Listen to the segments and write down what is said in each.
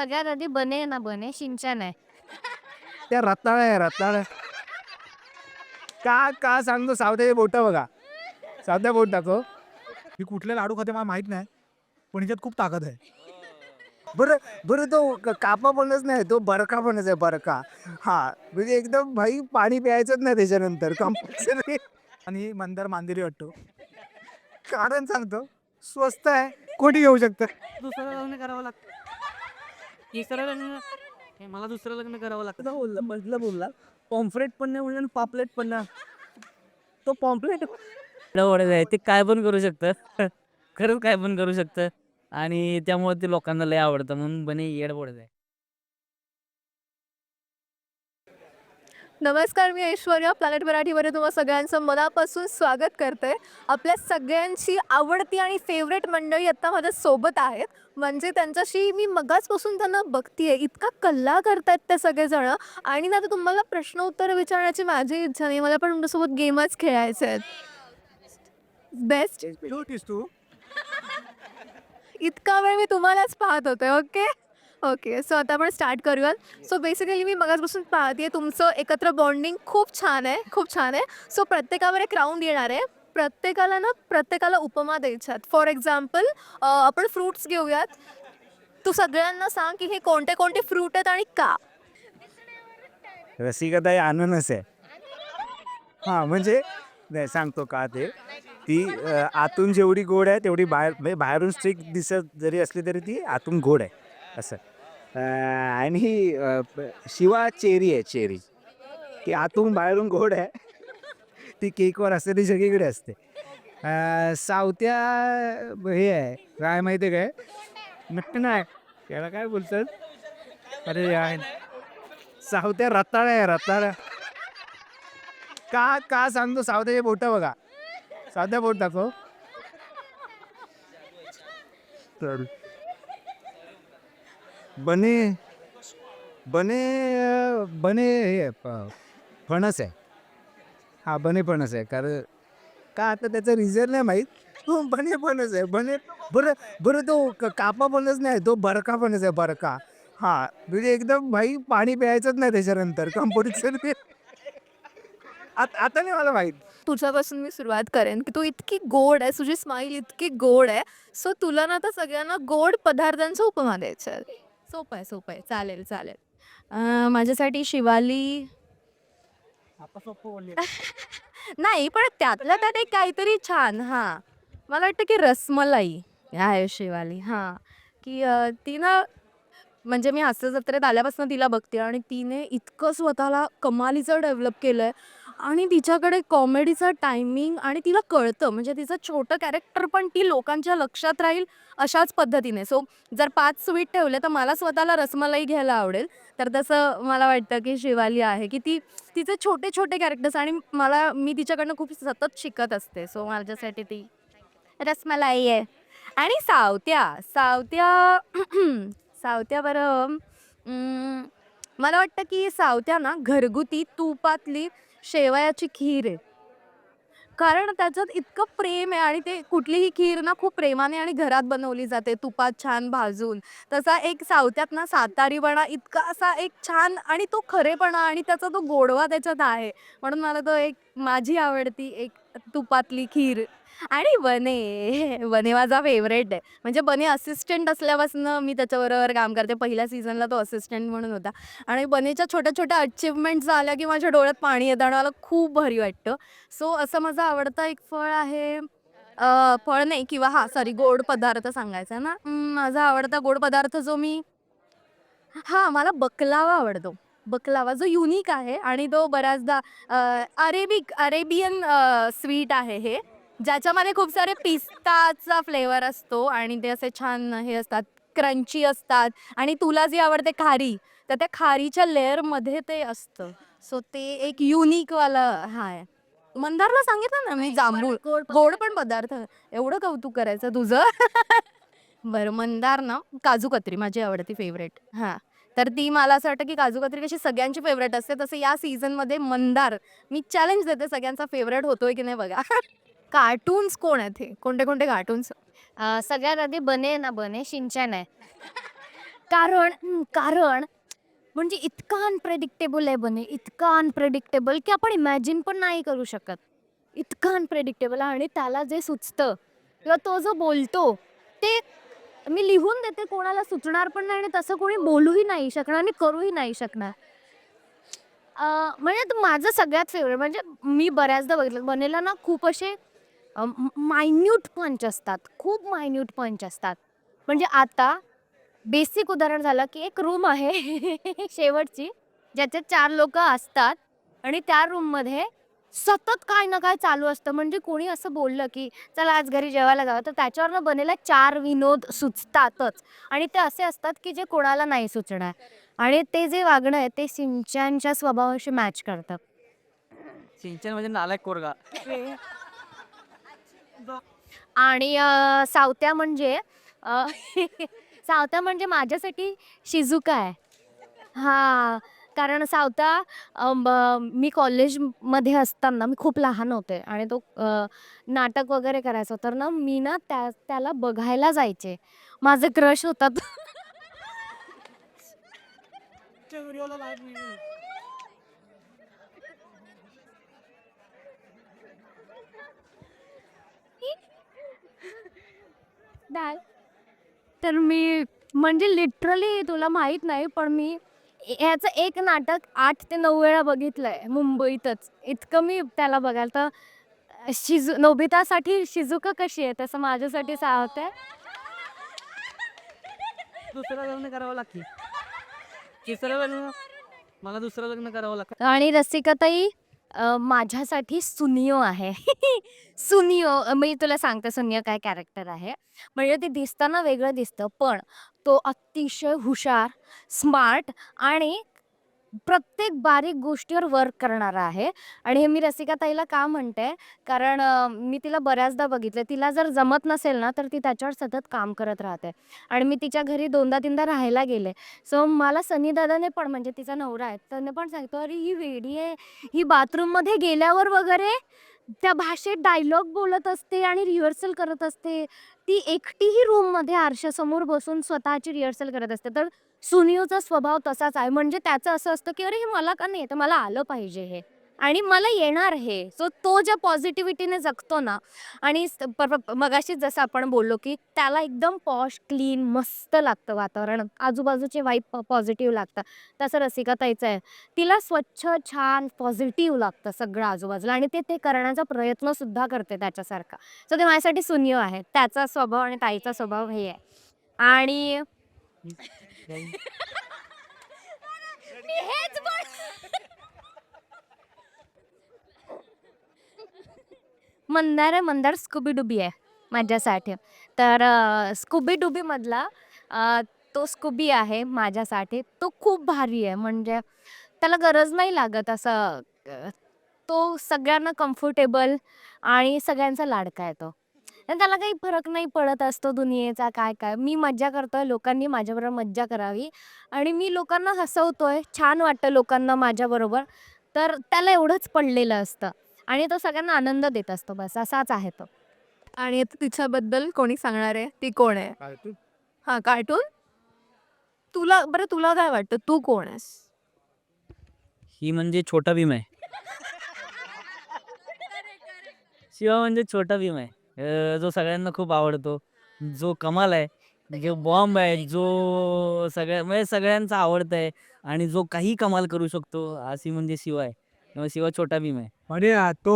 सगळ्यात आधी बने ना बने शिंचन आहे. त्या रताळ्या आहे रताळ्या का का सांगतो सावत्याचे बोट बघा. सावत्या बोट दाखव. ही कुठले लाडू खाते मला माहीत नाही पण हिच्यात खूप ताकद आहे. बरं बरं तो क- कापा बनच नाही तो बरका बनच आहे बरका. हा म्हणजे एकदम भाई पाणी प्यायचंच नाही त्याच्यानंतर कंपल्सरी आणि मंदार मांदेरी वाटतो. कारण सांगतो स्वस्त आहे कोणी घेऊ शकतं? दुसरं लग्न करावं लागतं. तिसरं लग्न हे मला दुसरं लग्न करावं लागतं. बोलला मधलं बोलला पॉम्फ्रेट पण नाही म्हणलं पॉपलेट पण नाही. तो पॉम्प्लेट आहे ते काय पण करू शकतं. खरंच काय पण करू शकतं. आणि त्यामुळे ते लोकांना लय आवडतं म्हणून बने येड पडत आहे. नमस्कार मी ऐश्वर्या. प्लॅनेट मराठीमध्ये तुम्हा सगळ्यांचं मनापासून स्वागत करते. आपल्या सगळ्यांची आवडती आणि फेवरेट मंडळी आता माझ्या सोबत आहेत. म्हणजे त्यांच्याशी मी मगाचपासून त्यांना बघतीये. इतका कल्ला करतायत ते सगळेजण. आणि ना आता तुम्हाला प्रश्न उत्तर विचारण्याची माझी इच्छा नाही. मला पण तुमच्यासोबत गेमच खेळायचे आहेत. बेस्ट तू. इतका वेळ मी तुम्हालाच पाहत होते ओके? ओके सो आता आपण स्टार्ट करूयात. सो बेसिकली मी मगाचपासून पाहते तुमचं एकत्र बॉन्डिंग खूप छान आहे खूप छान आहे. सो प्रत्येकावर एक राऊंड येणार आहे. प्रत्येकाला ना प्रत्येकाला उपमा द्यायच्यात. फॉर एक्झाम्पल आपण फ्रुट्स घेऊयात. तू सगळ्यांना सांग की हे कोणते कोणते फ्रूट आहेत आणि का? रसिकता हे अननस आहे. हा म्हणजे नाही सांगतो का ते? ती अ, आतून जेवढी गोड आहे तेवढी बाहेर म्हणजे बाहेरून स्ट्रिक दिसत जरी असली तरी ती आतून गोड आहे. असं. आणि शिवा चेरी आहे चेरी. ती आतून बाहेरून गोड आहे. ती केकवर असते ती सगळीकडे असते. सावत्या हे आहे काय माहिती आहे काय? नक्की नाही. त्याला काय बोलतात? अरे यार सावत्या रताळ्या आहे रताळ्या. का का सांगतो? सावत्याचे बोट बघा. सावत्या बोट दाखव. तर बने बने बने हे आहे, प- फणस आहे. हा बने फणस आहे कारण का आता त्याचं रिझन नाही माहीत? हो, बने फणस आहे बने बरं बरं तो क- कापा फणस नाही तो बरका फणस आहे बरका. हा म्हणजे एकदम भाई पाणी प्यायचंच नाही त्याच्यानंतर कंपल्सरी आता नाही मला माहीत. तुझ्यापासून मी सुरुवात करेन की तू इतकी गोड आहे तुझी स्माईल इतकी गोड आहे सो तुला ना आता सगळ्यांना गोड पदार्थांचा उपमा द्यायचा आहे. सोपं आहे सोपं आहे. चालेल चालेल. अं, माझ्यासाठी शिवाली नाही पण त्यातल्या त्यात एक काहीतरी छान हां. मला वाटतं की रसमलाई आहे शिवाली हां. की अं, ती ना म्हणजे मी हास्य जत्रेत आल्यापासून तिला बघते आणि तिने इतकं स्वतःला कमालीचं डेव्हलप केलं आहे आणि तिच्याकडे कॉमेडीचं टायमिंग आणि तिला कळतं. म्हणजे तिचं छोटं कॅरेक्टर पण ती लोकांच्या लक्षात राहील अशाच पद्धतीने. सो जर पाच स्वीट ठेवले तर मला स्वतःला रसमलाई घ्यायला आवडेल. तर तसं मला वाटतं की शिवाली आहे की ती तिचे छोटे छोटे कॅरेक्टर्स आणि मला मी तिच्याकडनं खूप सतत शिकत असते. सो माझ्यासाठी ती रसमलाई आहे. आणि सावत्या सावत्या सावत्या बरं मला वाटतं की सावत्या ना घरगुती तुपातली शेवयाची खीर आहे. कारण त्याच्यात इतकं प्रेम आहे आणि ते कुठलीही खीर ना खूप प्रेमाने आणि घरात बनवली जाते. तुपात छान भाजून. तसा एक सावत्यात ना सातारीपणा इतका असा एक छान आणि तो खरेपणा आणि त्याचा तो गोडवा त्याच्यात आहे. म्हणून मला तो एक माझी आवडती एक तुपातली खीर. आणि बने बने माझा फेवरेट आहे. म्हणजे बने असिस्टंट असल्यापासून मी त्याच्याबरोबर काम करते. पहिल्या सीझनला तो असिस्टंट म्हणून होता. आणि बनेच्या छोट्या छोट्या अचिव्हमेंट झाल्या की माझ्या डोळ्यात पाणी येतं आणि मला खूप भारी वाटतं. सो असं माझं आवडतं एक फळ आहे फळ नाही किंवा हा सॉरी गोड पदार्थ सांगायचा ना? माझा आवडता गोड पदार्थ जो मी हा मला बकलावा आवडतो. बकलावा जो युनिक आहे आणि तो बऱ्याचदा अरेबिक अरेबियन स्वीट आहे हे. ज्याच्यामध्ये खूप सारे पिस्ताचा फ्लेवर असतो आणि ते असे छान हे असतात क्रंची असतात. आणि तुला जे आवडते खारी तर त्या खारीच्या लेअरमध्ये ते असतं. सो ते एक युनिकवाला हा आहे मंदारला सांगितलं ना मी जांभूळ. गोड पण पदार्थ. एवढं कौतुक करायचं तुझं. बरं मंदार ना काजू कत्री माझी आवडती फेवरेट हां. तर ती मला असं वाटतं की काजू कत्री कशी सगळ्यांची फेवरेट असते. तसं या सीझनमध्ये मंदार मी चॅलेंज देते सगळ्यांचा फेवरेट होतोय की नाही बघा. कार्टून्स कोण आहेत हे? कोणते कोणते कार्टून्स? अं, सगळ्यात आधी बने ना बने शिंचन आहे. कारण हं, कारण म्हणजे इतका अनप्रेडिक्टेबल आहे बने इतका अनप्रेडिक्टेबल की आपण इमॅजिन पण नाही करू शकत. इतकं अनप्रेडिक्टेबल आणि त्याला जे सुचतं किंवा तो जो बोलतो ते मी लिहून देते कोणाला सुचणार पण नाही आणि तसं कोणी बोलूही नाही शकणार आणि करूही नाही शकणार. अं, म्हणजे तो माझं सगळ्यात फेवरेट म्हणजे मी बऱ्याचदा बघितलं बनेला ना खूप असे मायन्यूट पंच असतात. खूप मायन्यूट पंच असतात. म्हणजे आता बेसिक उदाहरण झालं की एक रूम आहे शेवटची ज्याच्यात चार लोक असतात आणि त्या रूममध्ये सतत काय ना काय चालू असतं. म्हणजे कोणी असं बोललं की चला आज घरी जेवायला जावं. तर त्याच्यावरनं बनेला चार विनोद सुचतातच. आणि ते असे असतात की जे कोणाला नाही सुचणार. आणि ते जे वागणं आहे ते सिंचनच्या स्वभावाशी मॅच करतं. सिंचन म्हणजे नालायक कोरगा आणि अ, सावत्या म्हणजे अ, सावत्या म्हणजे माझ्यासाठी शिजुका आहे. हा कारण सावता अ, ब- मी कॉलेजमध्ये असताना मी खूप लहान होते आणि तो अ, नाटक वगैरे करायचो. तर ना मी ना त्या त्याला बघायला जायचे. माझे क्रश होता तो. डाल. तर मी म्हणजे लिटरली तुला माहीत नाही पण मी ह्याचं एक नाटक आठ ते नऊ वेळा बघितलंय मुंबईतच. इतकं मी त्याला बघायला तर शिजू नोबितासाठी शिजुका कशी आहे तसं माझ्यासाठी सावत आहे. दुसरं लग्न करावं लागते तिसरं लग्न मला दुसरं लग्न करावं लागतं आणि रसिकाताई अ, माझ्यासाठी सुनियो आहे. सुनियो अ, मी तुला सांगते सुनियो काय कॅरेक्टर आहे. म्हणजे ते दिसताना वेगळं दिसतं पण तो अतिशय हुशार स्मार्ट आणि प्रत्येक बारीक गोष्टीवर वर्क करणारा आहे. आणि हे मी रसिकाताईला का म्हणते? कारण अ, मी तिला बऱ्याचदा बघितलं तिला जर जमत नसेल ना तर ती त्याच्यावर सतत काम करत राहते. आणि मी तिच्या घरी दोनदा तीनदा राहायला गेले. सो मला सनी दादाने पण म्हणजे तिचा नवरा आहे त्याने पण सांगतो अरे ही वेडी आहे. ही बाथरूममध्ये गेल्यावर वगैरे त्या भाषेत डायलॉग बोलत असते आणि रिहर्सल करत असते. ती एकटीही रूममध्ये आरशासमोर बसून स्वतःची रिहर्सल करत असते. तर सुनियोचा स्वभाव तसाच आहे. म्हणजे त्याचं असं असतं की अरे हे मला का नाही? तर मला आलं पाहिजे हे. आणि मला येणार हे. सो तो ज्या पॉझिटिव्हिटीने जगतो ना आणि मगाशी मगाशीच जसं आपण बोललो की त्याला एकदम पॉश क्लीन मस्त लागतं वातावरण. आजूबाजूचे वाईब पॉझिटिव्ह लागतं तसं रसिकाताईचं आहे. तिला स्वच्छ छान पॉझिटिव्ह लागतं सगळं आजूबाजूला. आणि ते ते करण्याचा प्रयत्न सुद्धा करते त्याच्यासारखा. सो ते माझ्यासाठी सुनियो आहे. त्याचा स्वभाव आणि ताईचा स्वभाव हे आहे. आणि मी हेच मंदार आहे मंदार स्कूबी डुबी आहे माझ्यासाठी. तर स्कूबी डुबी मधला अ, तो स्कूबी आहे माझ्यासाठी. तो खूप भारी आहे म्हणजे त्याला गरज नाही लागत असं अ, तो सगळ्यांना कम्फर्टेबल आणि सगळ्यांचा लाडका आहे तो. आणि त्याला काही फरक नाही पडत असतो दुनियेचा काय काय. मी मज्जा करतोय लोकांनी माझ्याबरोबर मज्जा करावी. आणि मी लोकांना हसवतोय छान वाटतं लोकांना माझ्याबरोबर. तर त्याला एवढंच पडलेलं असतं. आणि तो सगळ्यांना आनंद देत असतो बस असाच आहे तो. आणि आता तिच्याबद्दल कोणी सांगणार आहे? ती कोण आहे? हा कार्टून? तुला बरं तुला काय वाटतं? तू कोण आहेस? ही म्हणजे छोटा भीम आहे. शिवा म्हणजे छोटा भीम आहे. अं, जो सगळ्यांना खूप आवडतो. जो कमाल आहे. जो बॉम्ब आहे. जो सगळ्या म्हणजे सगळ्यांचा आवडता आहे. आणि जो काही कमाल करू शकतो अशी म्हणजे शिवा आहे. त्यामुळे शिवा छोटा भीम आहे. म्हणजे तो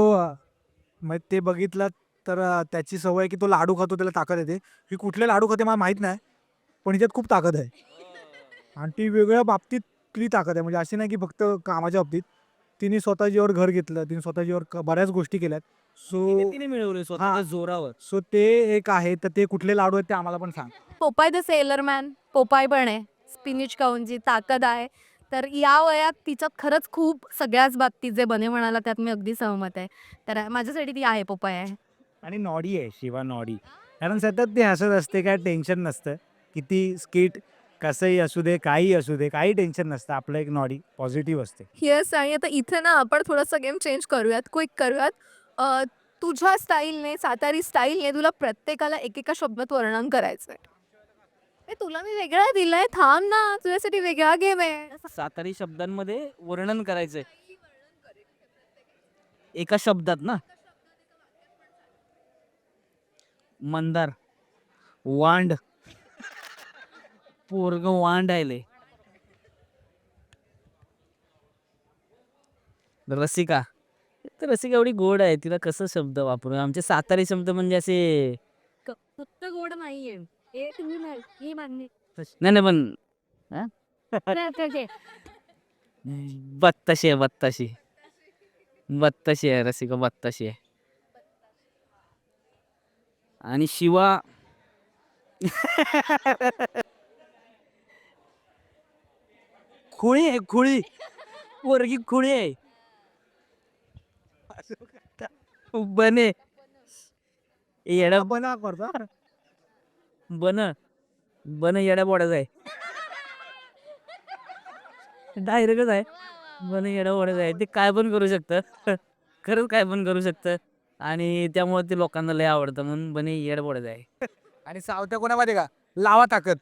मग ते बघितलं तर त्याची सवय आहे की तो लाडू खातो त्याला ताकद येते. की कुठले लाडू खाते मला माहीत नाही पण हिच्यात खूप ताकद आहे. आणि ती वेगळ्या बाबतीत ती ताकद आहे. म्हणजे अशी नाही की फक्त कामाच्या बाबतीत. तिने स्वतःच्यावर घर घेतलं. तिने स्वतःच्यावर क- बऱ्याच गोष्टी केल्यात. सो तिने मिळवले हा. स्वतः जोरावर. सो ते एक आहे. तर ते कुठले लाडू आहेत ते आम्हाला पण सांग. Popeye the sailor man Popeye पण आहे. स्पिनिच काउनची ताकद आहे. तर या वयात तिच्यात खरंच खूप सगळ्याच बाबतीत जे बने म्हणाला त्यात मी अगदी सहमत आहे. तर माझ्यासाठी ती आहे पोपाय आहे. आणि नॉडी आहे शिवा नॉडी. कारण सतत ती हसत असते काय टेन्शन नसतं. किती स्किट कसंही असू दे काही असू दे काही टेन्शन नसतं. आपलं एक नॉडी पॉझिटिव्ह असते. येस आणि आता इथे ना आपण थोडंसं गेम चेंज करूयात क्विक करूयात. अ, तुझ्या स्टाईलने सातारी स्टाईलने तुला प्रत्येकाला एकेका शब्दात वर्णन करायचं आहे. ए, तुला मी वेगळा दिलाय थांब ना तुझ्यासाठी वेगळा गेम आहे. सातारी शब्दांमध्ये वर्णन करायचंय. एका शब्दात ना. मंदार वांड. पोरग वांड आयले रसिका तर रसिका एवढी गोड आहे तिला कसं शब्द वापरू? आमचे सातारी शब्द म्हणजे असे फक्त गोड नाहीये. हे तुम्ही हे नाही पण बत्ताशी आहे बत्ताशी. बत्ताशी आहे रसिका बत्ताशी आहे. आणि शिवा खुळी आहे खुळी. पोरगी खुळी आहे. बने येडा बना करतो बन. बन येड्या बोडायचं आहे. डायरेक्टच आहे. बन येड्या बोडायचं आहे. ते काय पण करू शकतं. खरंच काय पण करू शकतं. आणि त्यामुळे ते लोकांना लय आवडतं म्हणून बने येड बोडायचं आहे. आणि सावत्या कोणामध्ये का? लावा ताकद.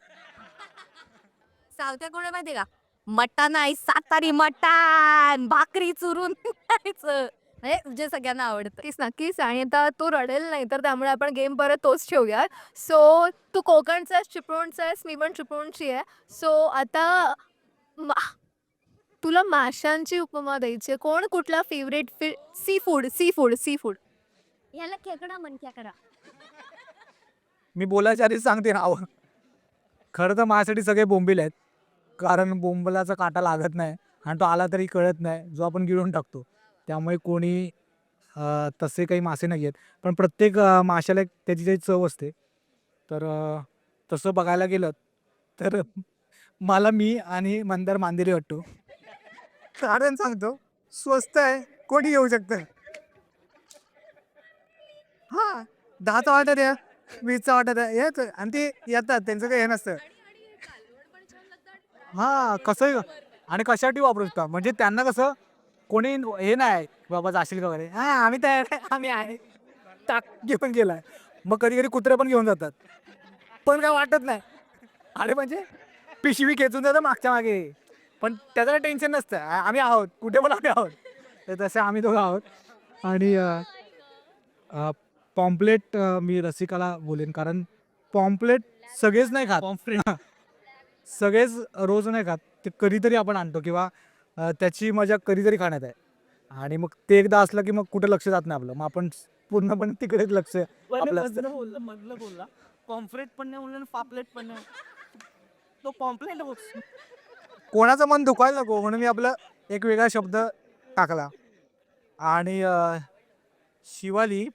सावत्या कोण माहितीये का? मटण आहे सातारी मटण भाकरी चुरून खायचं. म्हणजे जे सगळ्यांना आवडतं. नक्कीच नक्कीच. आणि आता तो रडेल नाही तर त्यामुळे आपण गेम परत तोच ठेवूया सो तू कोकणचा आहेस चिपळूणचा आहेस मी पण चिपळूणची आहे. सो आता मा- तुला माशांची उपमा द्यायची आहे. कोण कुठला favourite seafood seafood seafood याला खेकडा म्हण खेकडा. मी बोलायच्या आधीच सांगते नाव. खरं तर माझ्यासाठी सगळे बोंबील आहेत. कारण बोंबलाचा काटा लागत नाही आणि तो आला तरी कळत नाही जो आपण गिळून टाकतो. त्यामुळे कोणी तसे काही मासे नाही आहेत. पण प्रत्येक माशाला एक त्याची त्याची चव असते. तर तसं बघायला गेलं तर मला मी आणि मंदार मांदेरी वाटतो कारण सांगतो स्वस्त आहे कोणी येऊ शकतं? हां दहाचा ऑर्डर आहे वीसचा ऑर्डर आहे येत आणि ते येतात त्यांचं काही हे नसतं. हा कसं आणि कशासाठी वापरू शकता? म्हणजे त्यांना कसं कोणी हे नाही बाबा जाशील का वगैरे? हा आम्ही तयार आहे आम्ही आहे. टाक घेऊन गेलाय. मग कधी कधी कुत्रे पण घेऊन जातात. पण काय वाटत नाही. अरे म्हणजे पिशवी खेचून जातं मागच्या मागे. पण त्याचं टेन्शन नसतं. आम्ही आहोत. कुठे पण आम्ही आहोत. तर तसे आम्ही दोघं आहोत. आणि पॉम्पलेट मी रसिकाला बोलेन. कारण पॉम्पलेट सगळेच नाही खात. पॉम्पलेट. सगळेच रोज नाही खात. ते कधीतरी आपण आणतो किंवा अ, त्याची मजा कधीतरी खाण्यात आहे. आणि मग ते एकदा असलं की मग कुठे लक्ष जात नाही आपलं. मग आपण पूर्णपणे तिकडेच लक्ष आपलं असतं. बोलला मधलं बोलला. पॉम्फ्रेट पण नाही बोलला पापलेट पण नाही. तो पॉम्पलेट कोणाचं मन दुखायला नको म्हणून मी आपलं एक वेगळा शब्द टाकला. आणि अ, शिवाली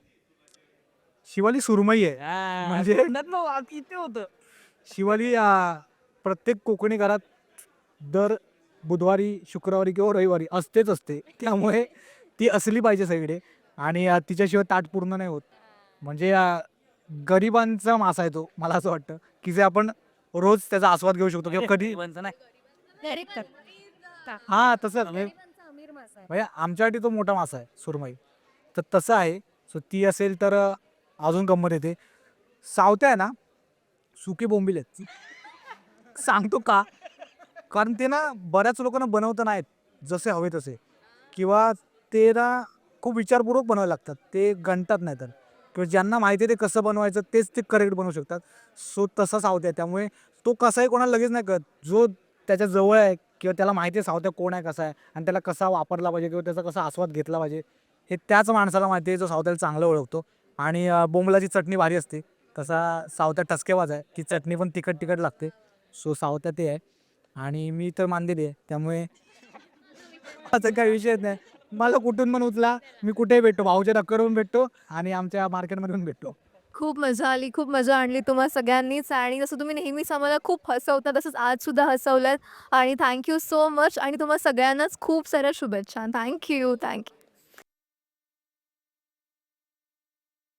शिवाली सुरमई आहे. म्हणजे- म्हणजे किती होतं. शिवाली अ, प्रत्येक कोकणी घरात दर बुधवारी शुक्रवारी किंवा रविवारी असतेच असते. त्यामुळे ती असली पाहिजे सगळीकडे. आणि तिच्याशिवाय ताट पूर्ण नाही होत. म्हणजे गरिबांचा मासा आहे तो मला असं वाटतं की जे आपण रोज त्याचा आस्वाद घेऊ शकतो किंवा कधी नाही. हा तसं म्हणजे अमीर मासा आहे. म्हणजे आमच्यासाठी तो मोठा मासा आहे सुरमई. तर तसं आहे. सो ती असेल तर अजून गंमत येते. सावत्या आहे ना सुके बोंबील आहेत. सांगतो का? कारण ते ना बऱ्याच लोकांना बनवत नाहीत जसे हवे तसे. किंवा ते ना खूप विचारपूर्वक बनवायला लागतात. ते गणतात नाही तर किंवा ज्यांना माहिती आहे ते कसं बनवायचं तेच ते करेक्ट बनवू शकतात. सो तसा सावत्या त्यामुळे तो कसाही कोणाला लगेच नाही कळत. जो त्याच्याजवळ आहे किंवा त्याला माहिती आहे सावत्या कोण आहे कसा आहे आणि त्याला कसा वापरला पाहिजे किंवा त्याचा कसा आस्वाद घेतला पाहिजे हे त्याच माणसाला माहिती आहे जो सावत्याला चांगलं ओळखतो. आणि बोंबलाची चटणी भारी असते. तसा सावत्या ठसकेवाज आहे की चटणी पण तिखट तिखट लागते. सो सावत्या ते आहे आणि मी तर मानलेली आहे. त्यामुळे असं काही विषयच नाही. मला कुठून पण उचला मी कुठेही भेटतो. भाऊच्या टक्करवरून भेटतो आणि आमच्या मार्केटमधून भेटतो. खूप मजा आली खूप मजा आणली तुम्हा सगळ्यांनीच. आणि जसं तुम्ही नेहमीच आम्हाला खूप हसवता तसंच आज सुद्धा हसवलं आणि थँक्यू सो मच आणि तुम्हा सगळ्यांनाच खूप साऱ्या शुभेच्छा. Thank you thank you